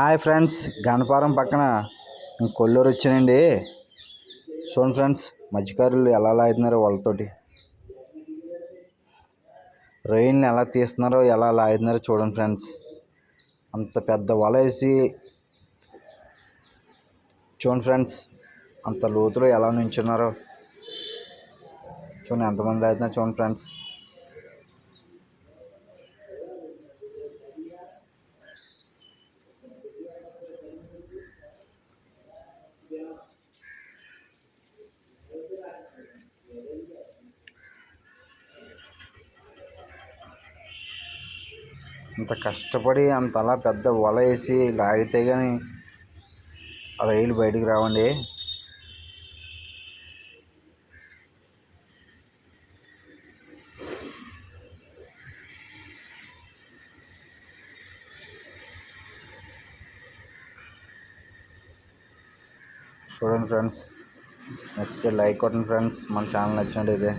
Hi friends Ganaparam పక్కన కొల్లూరు వచ్చానండి. చూడండి ఫ్రెండ్స్ మత్స్యకారులు ఎలా లాగుతున్నారో వాళ్ళతోటి. రొయ్యల్ని ఎలా తీస్తున్నారో ఎలా లాగుతున్నారో చూడండి ఫ్రెండ్స్. అంత పెద్ద వల వేసి చూడండి ఫ్రెండ్స్ అంత లోతులో ఎలా నుంచున్నారో. చూడండి ఎంతమంది లాగుతున్నారు చూడండి ఫ్రెండ్స్. ఇంత కష్టపడి అంత అలా పెద్ద వల వేసి లాగితే కానీ రైలు బయటికి రావండి. చూడండి ఫ్రెండ్స్ నచ్చితే లైక్ కొట్టండి ఫ్రెండ్స్ మన ఛానల్ నచ్చినట్టయితే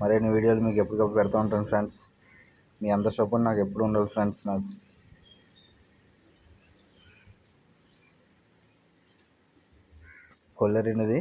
మరిన్ని వీడియోలు మీకు ఎప్పటికప్పుడు పెడతా ఉంటాను ఫ్రెండ్స్. మీ అందరి సపోర్ట్ నాకు ఎప్పుడు ఉండాలి ఫ్రెండ్స్ నాకు. కొల్లరినది